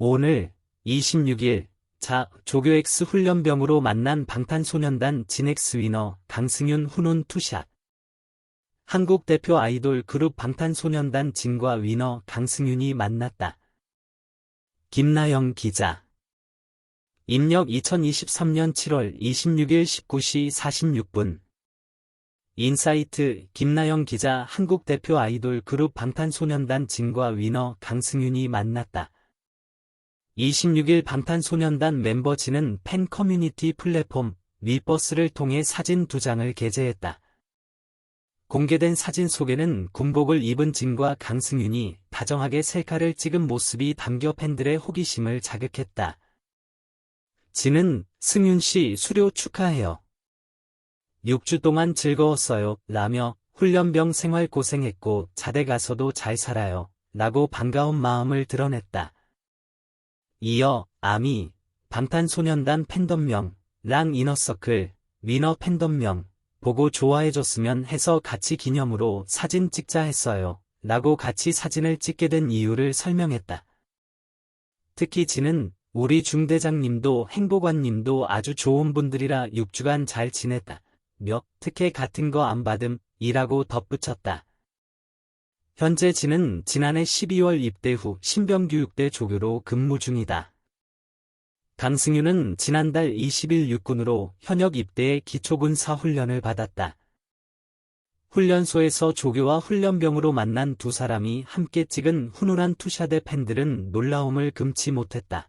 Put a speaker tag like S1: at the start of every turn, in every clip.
S1: 오늘 26일 자 조교 X 훈련병으로 만난 방탄소년단 진엑스 위너 강승윤 훈훈 투샷 한국 대표 아이돌 그룹 방탄소년단 진과 위너 강승윤이 만났다. 김나영 기자 입력 2023년 7월 26일 19시 46분 인사이트 김나영 기자 한국 대표 아이돌 그룹 방탄소년단 진과 위너 강승윤이 만났다. 26일 방탄소년단 멤버 진은 팬 커뮤니티 플랫폼 위버스를 통해 사진 두 장을 게재했다. 공개된 사진 속에는 군복을 입은 진과 강승윤이 다정하게 셀카를 찍은 모습이 담겨 팬들의 호기심을 자극했다. 진은 승윤 씨 수료 축하해요. 6주 동안 즐거웠어요. 라며 훈련병 생활 고생했고 자대 가서도 잘 살아요. 라고 반가운 마음을 드러냈다. 이어 아미, 방탄소년단 팬덤명, 랑 이너서클, 위너 팬덤명, 보고 좋아해줬으면 해서 같이 기념으로 사진 찍자 했어요. 라고 같이 사진을 찍게 된 이유를 설명했다. 특히 지는 우리 중대장님도 행보관님도 아주 좋은 분들이라 6주간 잘 지냈다. 며 특혜 같은 거 안 받음 이라고 덧붙였다. 현재 진은 지난해 12월 입대 후 신병교육대 조교로 근무 중이다. 강승윤은 지난달 20일 육군으로 현역 입대해 기초군사 훈련을 받았다. 훈련소에서 조교와 훈련병으로 만난 두 사람이 함께 찍은 훈훈한 투샷의 팬들은 놀라움을 금치 못했다.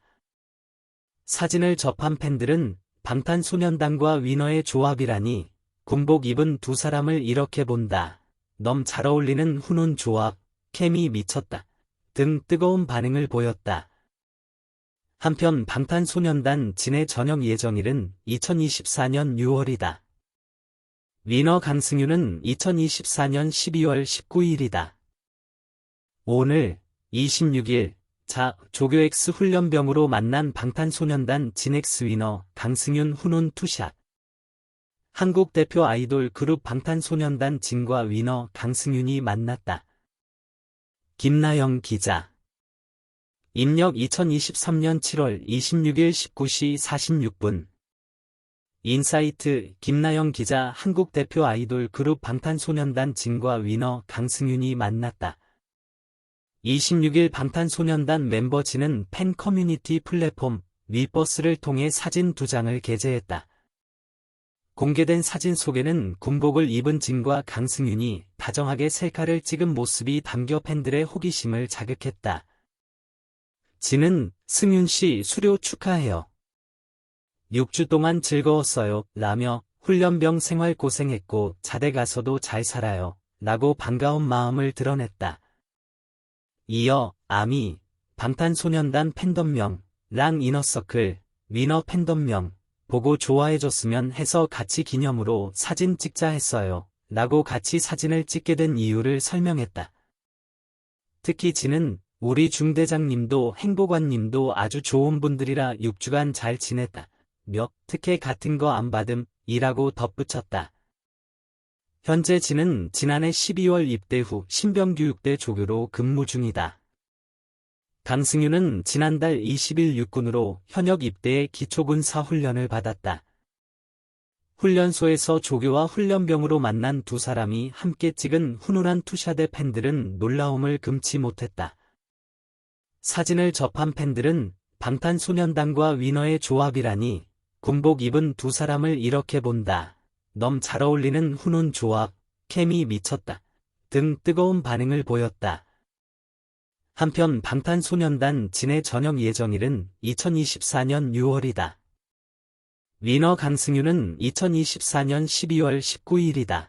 S1: 사진을 접한 팬들은 방탄소년단과 위너의 조합이라니 군복 입은 두 사람을 이렇게 본다. 넘 잘 어울리는 훈훈 조합, 케미 미쳤다. 등 뜨거운 반응을 보였다. 한편 방탄소년단 진의 전역 예정일은 2024년 6월이다. 위너 강승윤은 2024년 12월 19일이다. 오늘 26일 자 조교 X 훈련병으로 만난 방탄소년단 진엑스 위너 강승윤 훈훈 투샷 한국 대표 아이돌 그룹 방탄소년단 진과 위너 강승윤이 만났다. 김나영 기자 입력 2023년 7월 26일 19시 46분 인사이트 김나영 기자 한국 대표 아이돌 그룹 방탄소년단 진과 위너 강승윤이 만났다. 26일 방탄소년단 멤버 진은 팬 커뮤니티 플랫폼 위버스를 통해 사진 두 장을 게재했다. 공개된 사진 속에는 군복을 입은 진과 강승윤이 다정하게 셀카를 찍은 모습이 담겨 팬들의 호기심을 자극했다. 진은 승윤 씨 수료 축하해요. 6주 동안 즐거웠어요. 라며 훈련병 생활 고생했고 자대 가서도 잘 살아요. 라고 반가운 마음을 드러냈다. 이어 아미, 방탄소년단 팬덤명, 랑 이너서클, 위너 팬덤명, 보고 좋아해줬으면 해서 같이 기념으로 사진 찍자 했어요. 라고 같이 사진을 찍게 된 이유를 설명했다. 특히 지는 우리 중대장님도 행보관님도 아주 좋은 분들이라 6주간 잘 지냈다. 몇 특혜 같은 거 안 받음 이라고 덧붙였다. 현재 지는 지난해 12월 입대 후 신병교육대 조교로 근무 중이다. 강승윤은 지난달 20일 육군으로 현역 입대해 기초군사 훈련을 받았다. 훈련소에서 조교와 훈련병으로 만난 두 사람이 함께 찍은 훈훈한 투샷의 팬들은 놀라움을 금치 못했다. 사진을 접한 팬들은 방탄소년단과 위너의 조합이라니 군복 입은 두 사람을 이렇게 본다. 넘 잘 어울리는 훈훈 조합, 케미 미쳤다. 등 뜨거운 반응을 보였다. 한편 방탄소년단 진의 전역 예정일은 2024년 6월이다. 위너 강승윤은 2024년 12월 19일이다.